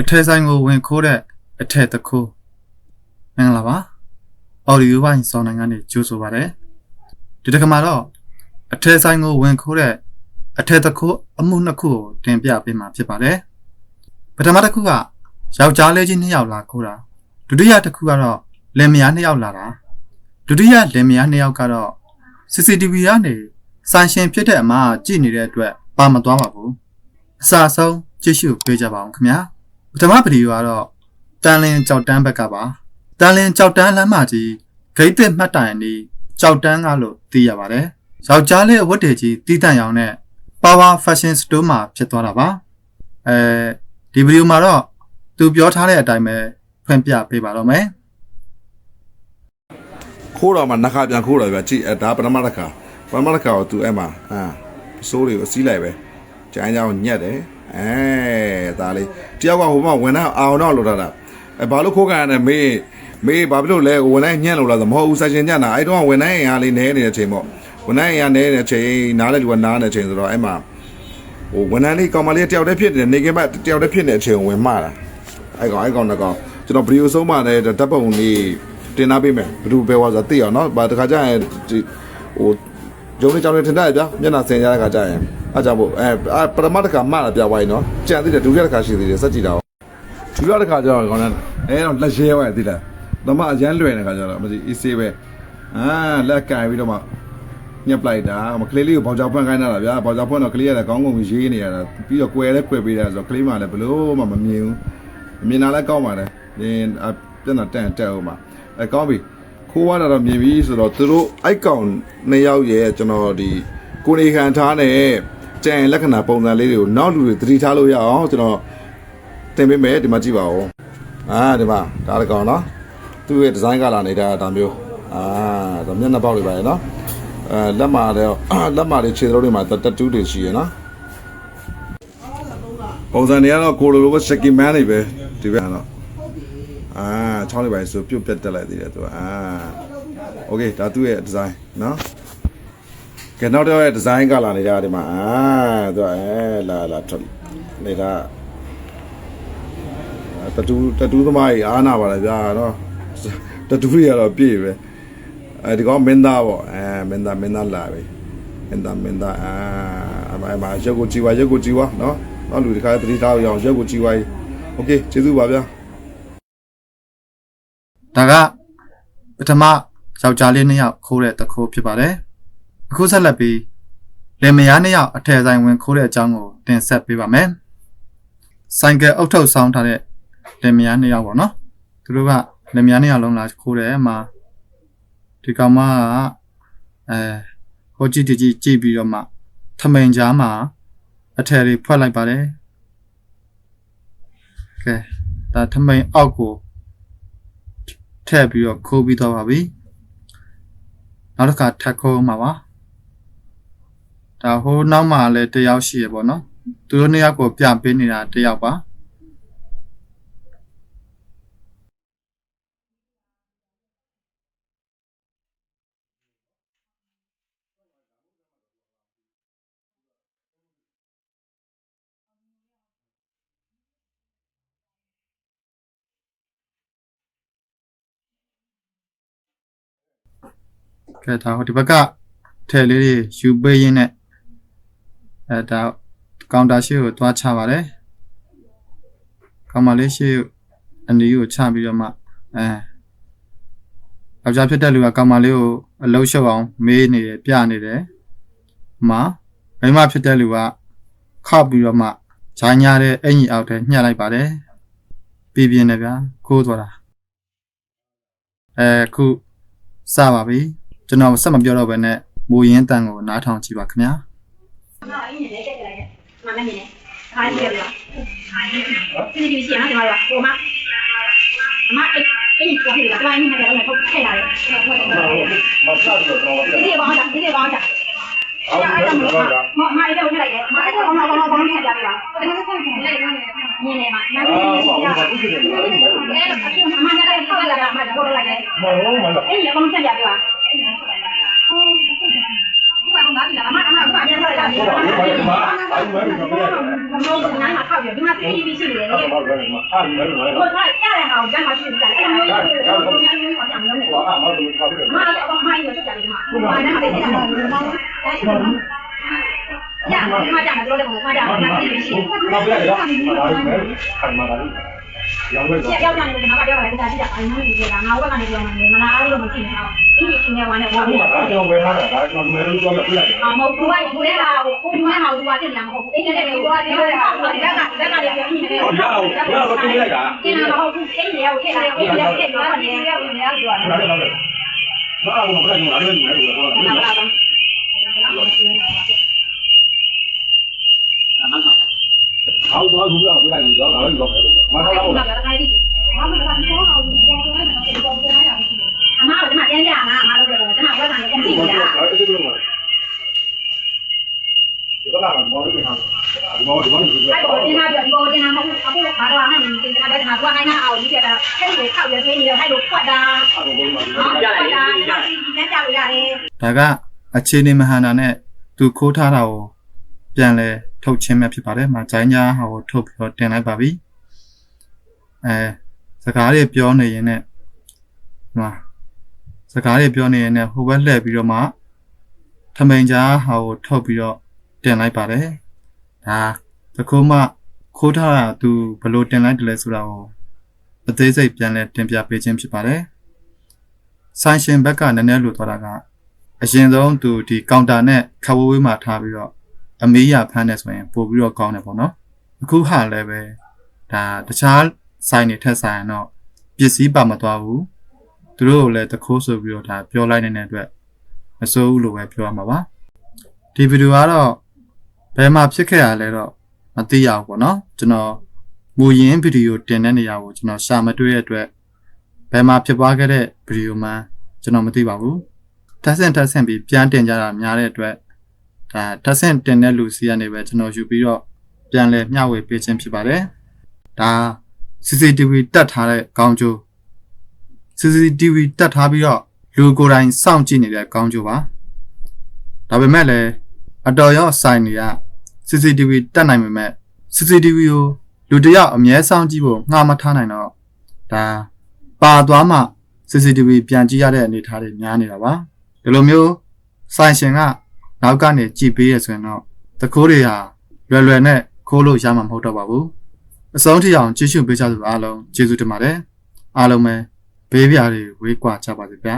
အထက်ဆိုင်ကိုဝင်ခိုးတဲ့အထက်တစ်ခုမင်္ဂလာပါအော်ဒီယိုပိုင်းစောင်းနိုင်ငံကနေကြိုးဆိုပါရစေဒီတစ်ခါမှာတော့အထက်ဆိုင်ကိုဝင်ခိုးတဲ့အထက်တစ်ခုအမှုနှစ်ခုကိုတင်ပြပေးမှာဖြစ်ပါတယ်ပထမတစ်ခုကယောက်ျားလေးချင်းနှစ်ယောက်လာခိုးတာဒုတိယတစ်ခုကတော့လင်မယားနှစ်ယောက်လာတာဒုတိယလင်မယားနှစ်ယောက်ကတော့ CCTV ကနေဆိုင်ရှင်ဖြစ်တဲ့အမှားကြည့်နေတဲ့အတွက်ပါမသွားပါဘူးအစာဆုံးကြည့်ရှုပေးကြပါအောင်ခင်ဗျာ ပထမဗီဒီယိုကတော့တန်လင်းကြောက်တန်းဘက်ကပါတန်လင်းကြောက်တန်းလမ်းမကြီးဂိတ်သစ်မှတ်တိုင်နီးကြောက်တန်းကလို့သိရပါတယ်ယောက်ျားလေးအဝတ်တွေကြီးတီးတန့်ရောင်နဲ့ Power Fashion Store မှာဖြစ်သွားတာပါအဲဒီဗီဒီယိုမှာတော့သူပြောထားတဲ့အတိုင်းပဲဖွင့်ပြပေးပါတော့မယ်ခိုးတော့မှနှစ်ခါပြန်ခိုးတော့ဗျကြည့်အဲဒါပထမတစ်ခါပထမတစ်ခါကိုသူအဲ့မှာအာစိုးတွေကိုစီးလိုက်ပဲကျိုင်းကြောင်ညက်တယ်အဲ ဒါလေးတယောက်ကဟိုမှာဝင်တော့အောင်တော့လို့ထားတာအဲဘာလို့ခိုးကန်ရလဲမေးမေးဘာဖြစ်လို့လဲဝင်တိုင်းညက်လို့လားဆိုမဟုတ်ဘူးဆက်ရှင်ညက်တာအဲ့တော့ဝင်တိုင်းအားလေးနဲနေတဲ့အချိန်ပေါ့ဝင်တိုင်းအားနဲနေတဲ့အချိန်နားလေလူကနားနေတဲ့အချိန်ဆိုတော့အဲ့မှာဟိုဝန်ထမ်းလေးကောင်မလေးတယောက်တည်းဖြစ်နေနေကမှတယောက်တည်းဖြစ်နေတဲ့အချိန်ကိုဝင်မှားတာအဲ့ကောင်အဲ့ကောင်တကောင်ကျွန်တော်ဗီဒီယိုဆုံးမှလည်းဓာတ်ပုံလေးတင်ထားပေးမယ်ဘယ်သူပဲဝါဆိုသိအောင်နော်ဗာတခါကျရင်ဒီဟို ဂျုံလေးကြောင်လေးထင်တယ်ဗျာမျက်နှာဆင်ရတဲ့ခါကျရင်အားကြောင့်မို့အဲအာပရမတ်တခါမှလာပြဝိုင်းနော်ကြံသေးတယ်ဒုတိယတခါရှိသေးတယ်စက်ကြည့်တာအောင်ဒုတိယတခါကျတော့ကောင်းတယ်အဲတော့လက်ရဲဝဲသိလားတော့မှအရန်လွယ်နေခါကျတော့မသိအေးဆေးပဲအာလက်ကင်ပြီးတော့မှညက်ပလိုက်တာမကလေးလေးကိုဘောက်ကြောင်ဖွင့်ခိုင်းတာလားဗျာဘောက်ကြောင်ဖွင့်တော့ကလေးကလည်းကောင်းကောင်းရေးနေရတာပြီးတော့ကွယ်လဲကွယ်ပေးတာဆိုတော့ကလေးမှလည်းဘလို့မှမမြင်ဘူးမြင်လာလဲကောင်းပါတယ်ဒီပြန်တော့တန်တက်အောင်ပါအဲကောင်းပြီ ခိုးရတာတော့မြင်ပြီဆိုတော့သူတို့အိုက်ကောင်နှစ်ယောက်ရဲ့ကျွန်တော်ဒီကိုနေခံထားတဲ့ကြံလက္ခဏာပုံစံလေးတွေကိုနောက်လူတွေသတိထားလို့ရအောင်ကျွန်တော်တင်ပေးမယ်ဒီမှာကြည့်ပါဦးအာဒီမှာဒါတကောင်နော်သူ့ရဲ့ဒီဇိုင်းကလာနေတာဒါမျိုးအာဒါမျက်နှာပေါက်တွေပါရနော်အဲလက်မာတော့လက်မာတွေခြေသလုံးတွေမှာတတူးတွေရှိရနော်ပုံစံတွေကတော့ကိုလိုလိုပဲ shaky man တွေပဲဒီဘက်ကတော့ အာချောင်းလေးပါဆိုပြုတ်ပြတ်တက်လိုက်သေးတယ်သူကအာโอเคဒါသူ့ရဲ့ဒီဇိုင်းနော်ကဲနောက်တော့ရဲ့ဒီဇိုင်းကလာနေတာဒီမှာအာသူကအဲလာလာထွက်နေတာတတူတတူသမားကြီးအားနာပါလေဗျာနော်တတူတွေကတော့ပြည့်ပဲအဲဒီကောင်မင်းသားပေါ့အဲမင်းသားမင်းသားလာပြီမင်းသားမင်းသားအာအမအမရုပ်ကိုကြည်ဝါရုပ်ကိုကြည်ဝါနော်နောက်လူဒီခါသတိထားအောင်ရုပ်ကိုကြည်ဝါโอเคကျေးဇူးပါဗျာ ဒါကပထမယောက်ျားလေးနှစ်ယောက်ခိုးတဲ့တခိုးဖြစ်ပါတယ်အခုဆက်လက်ပြီးလင်မယားနှစ်ယောက်အထယ်ဆိုင်ဝင်ခိုးတဲ့အကြောင်းကိုတင်ဆက်ပေးပါမယ်ဆိုင်ကယ်အုတ်ထုတ်ဆောင်းထားတဲ့လင်မယားနှစ်ယောက်ပေါ့နော်သူတို့ကလင်မယားနှစ်ယောက်လုံးလာခိုးတယ်အမှာဒီကောင်မကအဲဟိုကြည့်တကြည့်ကြည့်ပြီးတော့မှထမိန်ကြားမှာအထယ်တွေဖွက်လိုက်ပါတယ်ကဲဒါထမိန်အောက်ကို ထည့်ပြီးတော့ခိုးပြီးတော့ပါပြီနောက်တစ်ခါထပ်ခိုးမှာပါဒါဟိုနောက်မှာလည်းတယောက်ရှိရပေါ့နော်သူတို့နှစ်ယောက်ကိုပြပေးနေတာတယောက်ပါ ကဲဒါဟိုဒီဘက်ကထဲလေးတွေယူပေးရင်းနဲ့အဲဒါကောင်တာရှိကိုသွားချပါတယ်ကောင်မလေးရှိအနီးကိုချပြီးတော့မှအဲယောက်ျားဖြစ်တဲ့လူကကောင်မလေးကိုအလုံးရှုပ်အောင်မေးနေတယ်ပြနေတယ်မမိန်းမဖြစ်တဲ့လူကခောက်ပြီးတော့မှဂျိုင်းညာတဲ့အင်ကြီးအောက်ထဲညှက်လိုက်ပါတယ်ပြပြင်းတယ်ဗျာကိုးသွားတာအဲခုစပါပြီ ကျွန်တော်ဆက်မပြောတော့ဘဲနဲ့မူရင်းတန်ကိုနားထောင်ကြည့်ပါခင်ဗျာမမနေနဲ့ခိုင်းတယ်လားဒီဒီစီအမကပြောဟိုမှာအမအဲ့အဲ့ဒီပြောပြတာတိုင်းနေတယ်လည်းထုတ်ခဲ့ရတယ်ဒီဒီဘောင်းတာဒီဒီဘောင်းတာအဲ့ဒါအဲ့ဒါမမအဲ့ဒါကိုလိုက်တယ်မအဲ့ဒါဘောင်းဘောင်းဘောင်းထည့်ပြပြပါဒီလိုဆက်နေနေနေမှာမနေနေစီရအဲ့ဒါအချင်းအမကလည်းထောက်လာတာမတော့လိုက်တယ်အဲ့ဒီဘောင်းဆက်ပြပြပါ ကဘာမှမလာအမအမကဘာပြန်လာတာလဲဘာမှမလာဘူးဘာမှမလာ ရောက်ဝက်ရှက်ရောက်ကြနေတယ်ငါကပြောပါလေဒါကြည့်တာအိုင်မကြီးကငါဝက်ကနေပြောနေမလားလို့မကြည့်နေအောင်အင်းရှင်ကဝါနဲ့ဝါပြီးတော့ကျွန်တော်ဝယ်ထားတာဒါကျွန်တော်မဲလို့ပြောမှပြလိုက်တယ်အမဟုတ်ဘူးကကိုရဲဟာကိုကိုမဲဟာကိုဝါတင်လာမဟုတ်ဘူးအင်းနဲ့လည်းကိုဝါတင်လာတာဒါကဒါကလည်းပြင်းနေတယ်ဟုတ်ပါဘူးဒါကတော့ပြလိုက်တာကျင်းတာမဟုတ်ဘူးအင်းလည်းကိုထည့်တယ်ကိုလည်းထည့်တယ်ကိုလည်းထည့်တယ်ကိုလည်းထည့်တယ်ဘာလို့မပြလိုက်ဘူးအဲ့ဒါလည်းမပြလိုက်ဘူး သွားကူလာမလိုက်ဘူးတော့ဒါလည်းတော့မထားတော့ဘူးမထားတော့ဘူးအမကဒီမှာပြန်ကြမှာမလုပ်တော့ကျွန်တော်ဘက်ကလည်းပြန်ကြည့်ကြ။အဲ့ဒီလိုမှာဒီကလာမော်ရီဟာဒီမော်ဒီမော်ဒီကလာအဲ့ဒီနာပြဒီပေါ်တင်နာမဟုတ်အခုခါတော့မှမင်းတင်နာတဲ့ဟာကွာနိုင်နာအောင်ဒီပြတာအဲ့ဒီခောက်ရွှေနေရဟဲ့လို့ဖွက်တာဟုတ်ကဲ့ဟုတ်ကဲ့ဟုတ်ကဲ့ဟုတ်ကဲ့ဒီကကြောက်ရတယ်ဒါကအခြေအနေမဟာနာနဲ့သူခိုးထားတာကိုပြန်လဲ ထုတ်ချင်းပဲဖြစ်ပါတယ်။မှာဂျိုင်းညာဟာကိုထုတ်ပြီးတော့တင်လိုက်ပါပြီ။အဲစကားတွေပြောနေရင်နဲ့မှာစကားတွေပြောနေရင်နဲ့ဟိုဘက်လှည့်ပြီးတော့မှထမိန်ကြားဟာကိုထုတ်ပြီးတော့တင်လိုက်ပါတယ်။ဒါသခိုးမှခိုးထားတာသူဘယ်လိုတင်လိုက်တယ်လဲဆိုတာကိုအသေးစိတ်ပြန်လဲတင်ပြပေးခြင်းဖြစ်ပါတယ်။ဆိုင်ရှင်ဘက်ကနည်းနည်းလို့သွားတာကအရင်ဆုံးသူဒီကောင်တာနဲ့ခဝဝေးမှာထားပြီးတော့ အမေးရဖမ်းနေဆိုရင်ပို့ပြီးတော့ကောင်းတယ်ပေါ့နော်အခုဟာလည်းပဲဒါတခြားဆိုင်တွေထက်ဆိုင်ရင်တော့ပစ္စည်းပါမသွားဘူးသူတို့ကိုလည်းတခိုးဆိုပြီးတော့ဒါပြောလိုက်နေတဲ့အတွက်မစိုးဘူးလို့ပဲပြောရမှာပါဒီဗီဒီယိုကတော့ဘယ်မှာဖြစ်ခဲ့ရလဲတော့မသိရဘူးပေါ့နော်ကျွန်တော်မူရင်းဗီဒီယိုတင်တဲ့နေရာကိုကျွန်တော်ရှာမတွေ့တဲ့အတွက်ဘယ်မှာဖြစ်ပွားခဲ့တဲ့ဗီဒီယိုမှကျွန်တော်မသိပါဘူးတက်ဆင့်တက်ဆင့်ပြီးပြန်တင်ကြတာများတဲ့အတွက် ဒါတက်ဆင့်တင်တဲ့လူစီကနေပဲကျွန်တော်ယူပြီးတော့ပြန်လဲမျှဝေပေးခြင်းဖြစ်ပါတယ်ဒါ CCTV တက်ထားတဲ့ကောင်းကျိုး CCTV တက်ထားပြီးတော့လူကိုယ်တိုင်စောင့်ကြည့်နေတဲ့ကောင်းကျိုးပါဒါပေမဲ့လည်းအတော်ရောဆိုင်တွေက CCTV တက်နိုင်ပေမဲ့ CCTV ကိုလူတစ်ယောက်အမြဲစောင့်ကြည့်ဖို့ငှားမထားနိုင်တော့ဒါပါသွားမှ CCTV ပြန်ကြည့်ရတဲ့အနေအထားတွေများနေတာပါဒီလိုမျိုးဆိုင်ရှင်က နောက်ကနေကြည့်ပေးရဆိုရင်တော့တကိုးတွေဟာလွယ်လွယ်နဲ့ခိုးလို့ရမှာမဟုတ်တော့ပါဘူးအဆုံးထိအောင်ကြည့်ရှုပေးကြသူအားလုံးကျေးဇူးတင်ပါတယ်အားလုံးပဲဘေးပြားတွေဝေးကွာကြပါစေဗျာ